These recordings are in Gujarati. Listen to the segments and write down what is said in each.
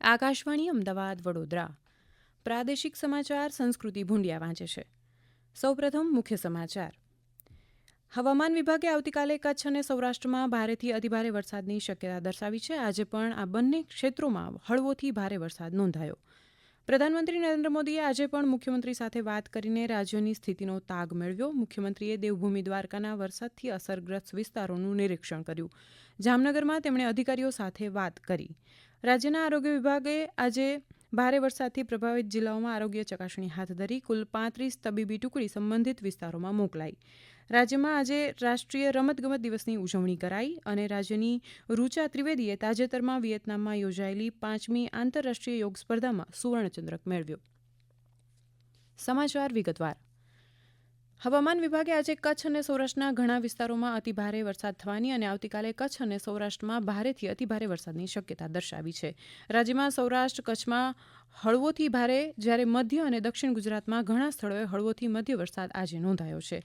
આકાશવાણી, અમદાવાદ, વડોદરા. પ્રાદેશિક સમાચાર, સંસ્કૃતિ ભૂંડિયા વાંચે છે. સૌપ્રથમ મુખ્ય સમાચાર. હવામાન વિભાગે આવતીકાલે કચ્છ અને સૌરાષ્ટ્રમાં ભારેથી અતિભારે વરસાદની શક્યતા દર્શાવી છે. આજે પણ આ બંને ક્ષેત્રોમાં હળવોથી ભારે વરસાદ નોંધાયો. પ્રધાનમંત્રી નરેન્દ્ર મોદીએ આજે પણ મુખ્યમંત્રી સાથે વાત કરીને રાજ્યની સ્થિતિનો તાગ મેળવ્યો. મુખ્યમંત્રીએ દેવભૂમિ દ્વારકાના વરસાદથી અસરગ્રસ્ત વિસ્તારોનું નિરીક્ષણ કર્યું. જામનગરમાં તેમણે અધિકારીઓ સાથે વાત કરી. રાજ્યના આરોગ્ય વિભાગે આજે ભારે વરસાદથી પ્રભાવિત જિલ્લાઓમાં આરોગ્ય ચકાસણી હાથ ધરી કુલ પાંત્રીસ તબીબી ટુકડી સંબંધિત વિસ્તારોમાં મોકલાઈ. રાજ્યમાં આજે રાષ્ટ્રીય રમતગમત દિવસની ઉજવણી કરાઈ અને રાજ્યની રૂચા ત્રિવેદીએ તાજેતરમાં વિયેતનામમાં યોજાયેલી પાંચમી આંતરરાષ્ટ્રીય યોગ સ્પર્ધામાં સુવર્ણચંદ્રક મેળવ્યો. સમાચાર વિગતવાર. હવામાન વિભાગે આજે કચ્છ અને સૌરાષ્ટ્રના ઘણા વિસ્તારોમાં અતિભારે વરસાદ થવાની અને આવતીકાલે કચ્છ અને સૌરાષ્ટ્રમાં ભારેથી અતિભારે વરસાદની શક્યતા દર્શાવી છે. રાજ્યમાં સૌરાષ્ટ્ર, કચ્છમાં હળવોથી ભારે જ્યારે મધ્ય અને દક્ષિણ ગુજરાતમાં ઘણા સ્થળોએ હળવોથી મધ્ય વરસાદ આજે નોંધાયો છે.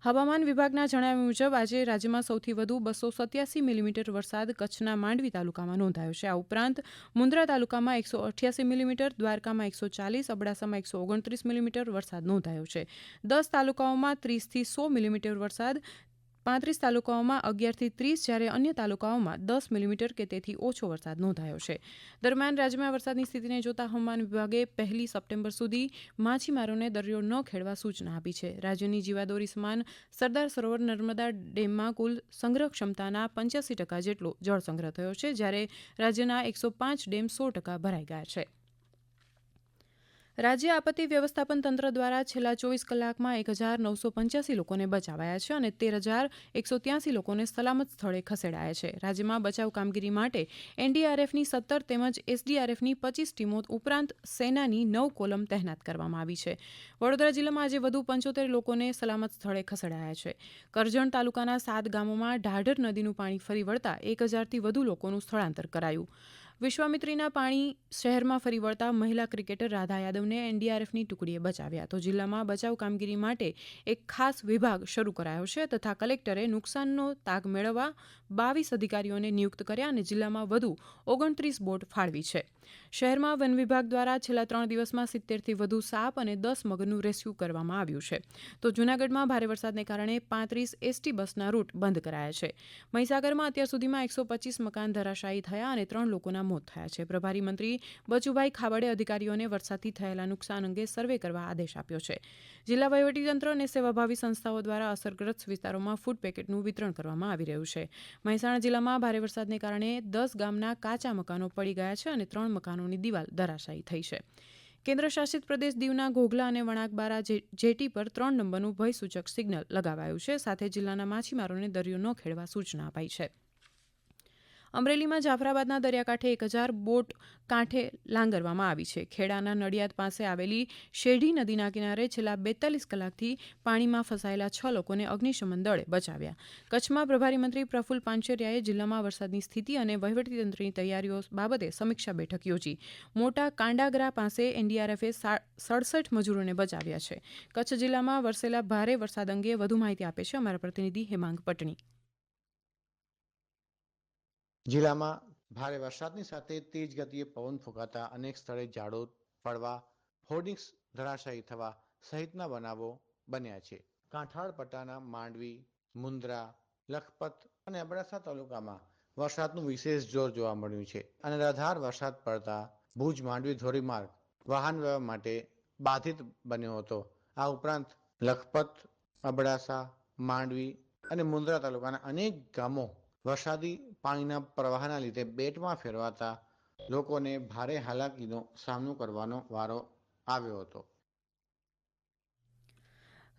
હવામાન વિભાગના જણાવ્યા મુજબ આજે રાજ્યમાં સૌથી વધુ બસો સત્યાસી મિલીમીટર વરસાદ કચ્છના માંડવી તાલુકામાં નોંધાયો છે. આ ઉપરાંત મુન્દ્રા તાલુકામાં એકસો અઠ્યાસી મિલીમીટર, દ્વારકામાં એકસો ચાલીસ, અબડાસામાં એકસો ઓગણત્રીસ મિલીમીટર વરસાદ નોંધાયો છે. દસ તાલુકાઓમાં ત્રીસથી સો મિલીમીટર વરસાદ પાંત્રીસ તાલુકાઓમાં અગિયારથી ત્રીસ, જ્યારે અન્ય તાલુકાઓમાં દસ મિલીમીટર કે તેથી ઓછો વરસાદ નોંધાયો છે. દરમિયાન રાજ્યમાં વરસાદની સ્થિતિને જોતા હવામાન વિભાગે પહેલી સપ્ટેમ્બર સુધી માછીમારોને દરિયો ન ખેડવા સૂચના આપી છે. રાજ્યની જીવાદોરી સમાન સરદાર સરોવર નર્મદા ડેમમાં કુલ સંગ્રહ ક્ષમતાના પંચ્યાસી ટકા જેટલો જળસંગ્રહ થયો છે, જ્યારે રાજ્યના એકસો પાંચ ડેમ સો ટકા ભરાઈ ગયા છે. રાજ્ય આપત્તિ વ્યવસ્થાપન તંત્ર દ્વારા છેલ્લા ચોવીસ કલાકમાં એક હજાર નવસો પંચ્યાસી લોકોને બચાવાયા છે અને તેર હજાર એકસો ત્યાસી લોકોને સલામત સ્થળે ખસેડાયા છે. રાજ્યમાં બચાવ કામગીરી માટે એનડીઆરએફની સત્તર તેમજ એસડીઆરએફની પચીસ ટીમો ઉપરાંત સેનાની નવ કોલમ તહેનાત કરવામાં આવી છે. વડોદરા જિલ્લામાં આજે વધુ પંચોતેર લોકોને સલામત સ્થળે ખસેડાયા છે. કરજણ તાલુકાના સાત ગામોમાં ઢાઢર નદીનું પાણી ફરી વળતા એક હજારથી વધુ લોકોનું સ્થળાંતર કરાયું. વિશ્વામિત્રીના પાણી શહેરમાં ફરી વળતા મહિલા ક્રિકેટર રાધા યાદવને એનડીઆરએફની ટુકડીએ બચાવ્યા. તો જિલ્લામાં બચાવ કામગીરી માટે એક ખાસ વિભાગ શરૂ કરાયો છે તથા કલેક્ટરે નુકસાનનો તાગ મેળવવા બાવીસ અધિકારીઓને નિયુક્ત કર્યા અને જિલ્લામાં વધુ ઓગણત્રીસ બોટ ફાળવી છે. શહેરમાં વન વિભાગ દ્વારા છેલ્લા ત્રણ દિવસમાં સિત્તેરથી વધુ સાપ અને દસ મગરનું રેસ્ક્યુ કરવામાં આવ્યું છે. તો જૂનાગઢમાં ભારે વરસાદને કારણે પાંત્રીસ એસટી બસના રૂટ બંધ કરાયા છે. મહીસાગરમાં અત્યાર સુધીમાં એકસો પચીસ મકાન ધરાશાયી થયા અને ત્રણ લોકોના મોત થયા છે. પ્રભારી મંત્રી બચુભાઈ ખાબડે અધિકારીઓને વરસાદથી થયેલા નુકસાન અંગે સર્વે કરવા આદેશ આપ્યો છે. જિલ્લા વહીવટીતંત્ર અને સેવાભાવી સંસ્થાઓ દ્વારા અસરગ્રસ્ત વિસ્તારોમાં ફૂડ પેકેટનું વિતરણ કરવામાં આવી રહ્યું છે. મહેસાણા જિલ્લામાં ભારે વરસાદને કારણે દસ ગામના કાચા મકાનો પડી ગયા છે અને ત્રણ મકાનોની દિવાલ ધરાશાયી થઈ છે. કેન્દ્ર શાસિત પ્રદેશ દીવના ઘોઘલા અને વણાકબારા જેટી પર ત્રણ નંબરનું ભયસૂચક સિગ્નલ લગાવાયું છે. સાથે જિલ્લાના માછીમારોને દરિયો ન ખેડવા સૂચના અપાઈ છે. અમરેલીમાં જાફરાબાદના દરિયાકાંઠે એક હજાર બોટ કાંઠે લાંગરવામાં આવી છે. ખેડાના નડિયાદ પાસે આવેલી શેઢી નદીના કિનારે છેલ્લા બેતાલીસ કલાકથી પાણીમાં ફસાયેલા છ લોકોને અગ્નિશમન દળે બચાવ્યા. કચ્છમાં પ્રભારી મંત્રી પ્રફુલ પાંચરિયાએ જિલ્લામાં વરસાદની સ્થિતિ અને વહીવટીતંત્રની તૈયારીઓ બાબતે સમીક્ષા બેઠક યોજી. મોટા કાંડાગરા પાસે એનડીઆરએફે સડસઠ મજૂરોને બચાવ્યા છે. કચ્છ જિલ્લામાં વરસેલા ભારે વરસાદ અંગે વધુ માહિતી આપે છે અમારા પ્રતિનિધિ હેમાંગ પટણી. જિલ્લામાં ભારે વરસાદની સાથે તેજ ગતિએ પવન ફૂંકાતા અનેક સ્થળે ઝાડો પડવા, હોર્ડિંગ્સ ધરાશાયી થવા સહિતના બનાવો બન્યા છે. કાંઠાળ પટ્ટાના માંડવી મુન્દ્રા લખપત અને અબડાસા તાલુકામાં વરસાદનું વિશેષ જોર જોવા મળ્યું છે અને રધાર વરસાદ પડતા ભુજ, માંડવી, ધોરીમાર્ગ વાહન વ્યવહાર માટે બાધિત બન્યો હતો. આ ઉપરાંત લખપત, અબડાસા, માંડવી અને મુન્દ્રા તાલુકાના અનેક ગામો વરસાદી પાણીના પ્રવાહના લીધે બેટમાં ફેરવાતા લોકોને ભારે હાલાકીનો સામનો કરવાનો વારો આવ્યો હતો.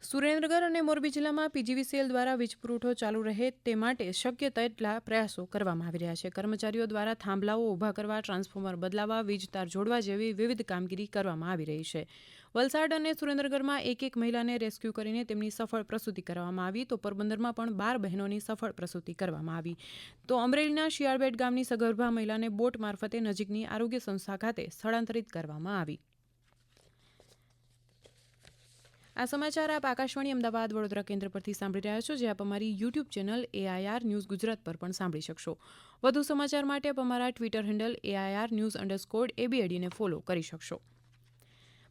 સુરેન્દ્રનગર અને મોરબી જિલ્લામાં પીજીવીસીએલ દ્વારા વીજ પુરવઠો ચાલુ રહે તે માટે શક્ય તેટલા પ્રયાસો કરવામાં આવી રહ્યા છે. કર્મચારીઓ દ્વારા થાંભલાઓ ઊભા કરવા, ટ્રાન્સફોર્મર બદલાવા વીજ તાર જોડવા જેવી વિવિધ કામગીરી કરવામાં આવી રહી છે. વલસાડ અને સુરેન્દ્રનગરમાં એક એક મહિલાને રેસ્ક્યુ કરીને તેમની સફળ પ્રસૂતિ કરવામાં આવી. તો પોરબંદરમાં પણ બાર બહેનોની સફળ પ્રસૂતિ કરવામાં આવી. તો અમરેલીના શિયાળબેટ ગામની સગર્ભા મહિલાને બોટ મારફતે નજીકની આરોગ્ય સંસ્થા ખાતે સ્થળાંતરિત કરવામાં આવી. આ સમાચાર આપ આકાશવાણી અમદાવાદ વડોદરા કેન્દ્ર પરથી સાંભળી રહ્યા છો. જે આપ અમારી YouTube channel AIR news Gujarat પર પણ સાંભળી શકશો. વધુ સમાચાર માટે આપ અમારા Twitter handle AIR news underscore એબીએડીને follow કરી શકશો.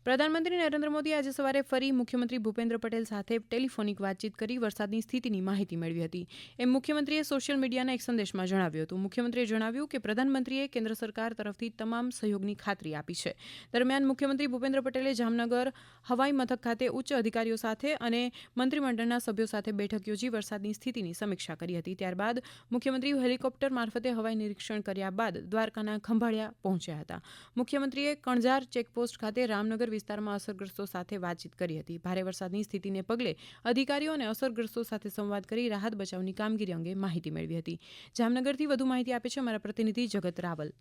પ્રધાનમંત્રી નરેન્દ્ર મોદી આજે સવારે ફરી મુખ્યમંત્રી ભૂપેન્દ્ર પટેલ સાથે ટેલિફોનિક વાતચીત કરી વરસાદની સ્થિતિની માહિતી મેળવી હતી. એમ મુખ્યમંત્રીએ સોશિયલ મીડિયાના એક સંદેશમાં જણાવ્યું હતું. મુખ્યમંત્રીએ જણાવ્યું કે પ્રધાનમંત્રીએ કેન્દ્ર સરકાર તરફથી તમામ સહયોગની ખાતરી આપી છે. દરમિયાન મુખ્યમંત્રી ભૂપેન્દ્ર પટેલે જામનગર, હવાઈ મથક ખાતે ઉચ્ચ અધિકારીઓ સાથે અને મંત્રીમંડળના સભ્યો સાથે બેઠક યોજી વરસાદની સ્થિતિની સમીક્ષા કરી હતી. ત્યારબાદ મુખ્યમંત્રી હેલિકોપ્ટર મારફતે હવાઈ નિરીક્ષણ કર્યા બાદ દ્વારકાના ખંભાળિયા પહોંચ્યા હતા. મુખ્યમંત્રીએ કણઝાર ચેકપોસ્ટ ખાતે રામનગર વિસ્તારમાં અસરગ્રસ્તો સાથે વાતચીત કરી હતી. ભારે વરસાદની સ્થિતિને પગલે અધિકારીઓ અને અસરગ્રસ્તો સાથે સંવાદ કરી રાહત બચાવની કામગીરી અંગે માહિતી મેળવી હતી. જામનગરથી વધુ માહિતી આપે છે અમારા પ્રતિનિધિ જગત રાવલ.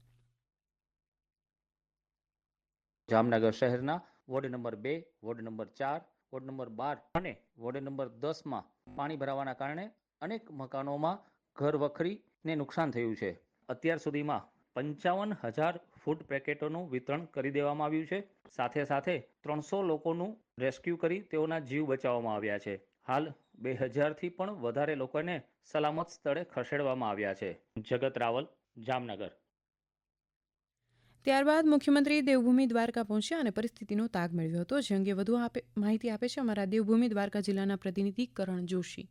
જામનગર શહેરના વોર્ડ નંબર બે, વોર્ડ નંબર ચાર, વોર્ડ નંબર બાર અને વોર્ડ નંબર દસમાં પાણી ભરાવાના કારણે અનેક મકાનોમાં ઘર વખરીને નુકસાન થયું છે. અત્યાર સુધીમાં પંચાવન હજાર ફૂડ પેકેટોનું વિતરણ કરી દેવામાં આવ્યું છે. સાથે સાથે ત્રણસો લોકોનું રેસ્ક્યુ કરી તેઓના જીવ બચાવવામાં આવ્યા છે. હાલ બે હજારથી પણ વધારે લોકોને સલામત સ્થળે ખસેડવામાં આવ્યા છે. જગત રાવલ, જામનગર. ત્યારબાદ મુખ્યમંત્રી દેવભૂમિ દ્વારકા પહોંચ્યા અને પરિસ્થિતિનો તાગ મેળવ્યો હતો. જે અંગે વધુ માહિતી આપે છે અમારા દેવભૂમિ દ્વારકા જિલ્લાના પ્રતિનિધિ કરણ જોશી.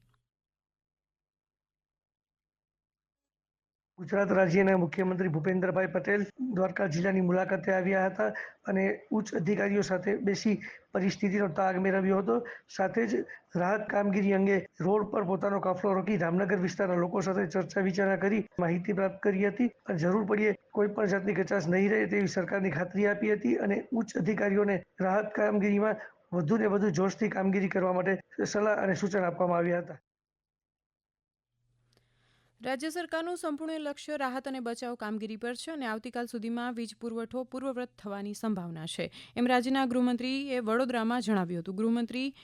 ગુજરાત રાજ્યના મુખ્યમંત્રી ભૂપેન્દ્રભાઈ પટેલ દ્વારકા જિલ્લાની મુલાકાતે આવ્યા હતા અને ઉચ્ચ અધિકારીઓ સાથે બેસી પરિસ્થિતિનો તાગ મેળવ્યો હતો. સાથે જ રાહત કામગીરી અંગે રોડ પર પોતાનો કાફલો રોકી રામનગર વિસ્તારના લોકો સાથે ચર્ચા વિચારણા કરી માહિતી પ્રાપ્ત કરી હતી. અને જરૂર પડીએ કોઈ પણ જાતની કચાશ નહીં રહે તેવી સરકારની ખાતરી આપી હતી અને ઉચ્ચ અધિકારીઓને રાહત કામગીરીમાં વધુ ને વધુ જોશથી કામગીરી કરવા માટે સલાહ અને સૂચન આપવામાં આવ્યા હતા. રાજ્ય સરકારનું સંપૂર્ણ લક્ષ્ય રાહત અને બચાવ કામગીરી પર છે અને આવતીકાલ સુધીમાં વીજ પુરવઠો પૂર્વવ્રત થવાની સંભાવના છે. એમ રાજ્યના ગૃહમંત્રીએ વડોદરામાં જણાવ્યું હતું. ગૃહમંત્રી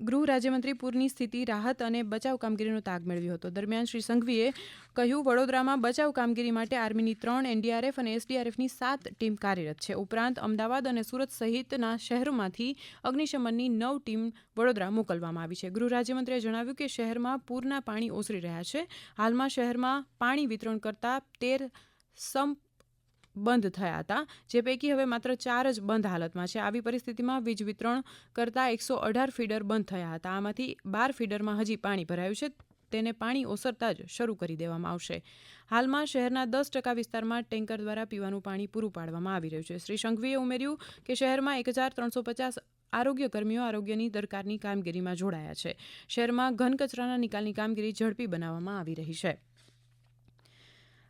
ગૃહ રાજ્યમંત્રી પૂરની સ્થિતિ, રાહત અને બચાવ કામગીરીનો તાગ મેળવ્યો હતો. દરમિયાન શ્રી સંઘવીએ કહ્યું, વડોદરામાં બચાવ કામગીરી માટે આર્મીની ત્રણ એનડીઆરએફ અને એસડીઆરએફની સાત ટીમ કાર્યરત છે. ઉપરાંત અમદાવાદ અને સુરત સહિતના શહેરોમાંથી અગ્નિશમનની નવ ટીમ વડોદરા મોકલવામાં આવી છે. ગૃહ રાજ્યમંત્રીએ જણાવ્યું કે શહેરમાં પૂરના પાણી ઓસરી રહ્યા છે. હાલમાં શહેરમાં પાણી વિતરણ કરતા તેર સંપ બંધ થયા હતા, જે પૈકી હવે માત્ર ચાર જ બંધ હાલતમાં છે. આવી પરિસ્થિતિમાં વીજ વિતરણ કરતા એકસો અઢાર ફીડર બંધ થયા હતા. આમાંથી બાર ફીડરમાં હજી પાણી ભરાયું છે. તેને પાણી ઓસરતા જ શરૂ કરી દેવામાં આવશે. હાલમાં શહેરના દસ ટકા વિસ્તારમાં ટેન્કર દ્વારા પીવાનું પાણી પૂરું પાડવામાં આવી રહ્યું છે. શ્રી સંઘવીએ ઉમેર્યું કે શહેરમાં એક હજાર ત્રણસો પચાસ આરોગ્ય કર્મીઓ આરોગ્યની દરકારની કામગીરીમાં જોડાયા છે. શહેરમાં ઘન કચરાના નિકાલની કામગીરી ઝડપી બનાવવામાં આવી રહી છે.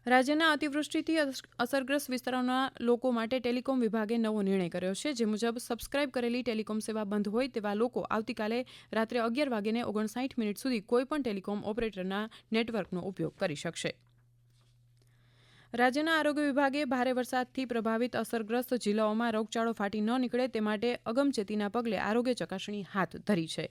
રાજ્યના અતિવૃષ્ટિથી અસરગ્રસ્ત વિસ્તારોના લોકો માટે ટેલિકોમ વિભાગે નવો નિર્ણય કર્યો છે, જે મુજબ સબસ્ક્રાઇબ કરેલી ટેલિકોમ સેવા બંધ હોય તેવા લોકો આવતીકાલે રાત્રે અગિયાર વાગ્યે ઓગણસાઠ મિનિટ સુધી કોઈપણ ટેલિકોમ ઓપરેટરના નેટવર્કનો ઉપયોગ કરી શકશે. રાજ્યના આરોગ્ય વિભાગે ભારે વરસાદથી પ્રભાવિત અસરગ્રસ્ત જિલ્લાઓમાં રોગચાળો ફાટી ન નીકળે તે માટે અગમચેતીના પગલે આરોગ્ય ચકાસણી હાથ ધરી છે.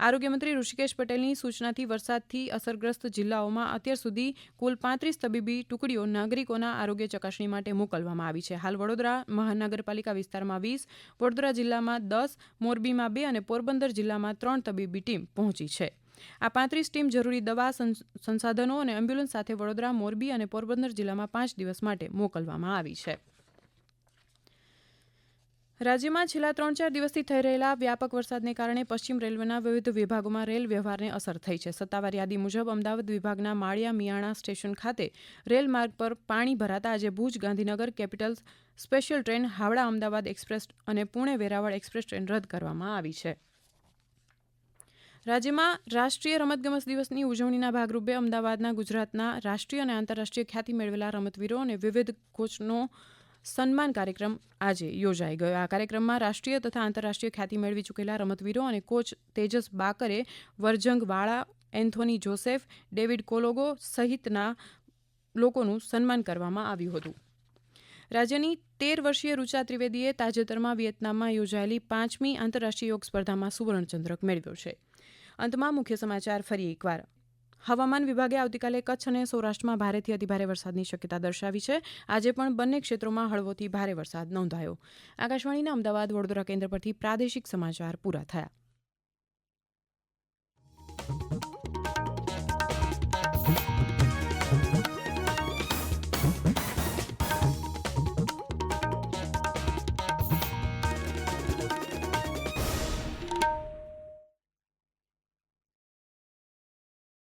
આરોગ્યમંત્રી ઋષિકેશ પટેલની સૂચનાથી વરસાદથી અસરગ્રસ્ત જિલ્લાઓમાં અત્યાર સુધી કુલ પાંત્રીસ તબીબી ટુકડીઓ નાગરિકોના આરોગ્ય ચકાસણી માટે મોકલવામાં આવી છે. હાલ વડોદરા, મહાનગરપાલિકા વિસ્તારમાં વીસ, વડોદરા જિલ્લામાં દસ, મોરબીમાં બે અને પોરબંદર જિલ્લામાં ત્રણ તબીબી ટીમ પહોંચી છે. આ પાંત્રીસ ટીમ જરૂરી દવા સંસાધનો અને એમ્બ્યુલન્સ સાથે વડોદરા, મોરબી અને પોરબંદર જિલ્લામાં પાંચ દિવસ માટે મોકલવામાં આવી છે. રાજ્યમાં છેલ્લા ત્રણ ચાર દિવસથી થઈ રહેલા વ્યાપક વરસાદને કારણે પશ્ચિમ રેલવેના વિવિધ વિભાગોમાં રેલ વ્યવહારને અસર થઈ છે. સત્તાવાર યાદી મુજબ અમદાવાદ વિભાગના માળિયા મિયાણા સ્ટેશન ખાતે રેલ માર્ગ પર પાણી ભરાતા આજે Bhuj Gandhinagar capital special train, Howrah Ahmedabad express અને પુણે વેરાવળ એક્સપ્રેસ ટ્રેન રદ કરવામાં આવી છે. રાજ્યમાં રાષ્ટ્રીય રમતગમત દિવસની ઉજવણીના ભાગરૂપે અમદાવાદના ગુજરાતના રાષ્ટ્રીય અને આંતરરાષ્ટ્રીય ખ્યાતિ મેળવેલા રમતવીરો અને વિવિધ કોચનો સન્માન કાર્યક્રમ આજે યોજાઈ ગયો. આ કાર્યક્રમમાં રાષ્ટ્રીય તથા આંતરરાષ્ટ્રીય ખ્યાતિ મેળવી ચૂકેલા રમતવીરો અને કોચ તેજસ બાકરે, વર્જંગ વાળા, એન્થોની જોસેફ, ડેવિડ કોલોગો સહિતના લોકોનું સન્માન કરવામાં આવ્યું હતું. રાજ્યની તેર વર્ષીય રૂચા ત્રિવેદીએ તાજેતરમાં વિયેતનામમાં યોજાયેલી પાંચમી આંતરરાષ્ટ્રીય યોગ સ્પર્ધામાં સુવર્ણચંદ્રક મેળવ્યો છે. અંતમાં મુખ્ય સમાચાર ફરી એકવાર. હવામાન વિભાગે આવતીકાલે કચ્છ અને સૌરાષ્ટ્રમાં ભારેથી અતિભારે વરસાદની શક્યતા દર્શાવી છે. આજે પણ બંને ક્ષેત્રોમાં હળવોથી ભારે વરસાદ નોંધાયો. આકાશવાણીના અમદાવાદ વડોદરા કેન્દ્ર પરથી પ્રાદેશિક સમાચાર પૂરા થયા.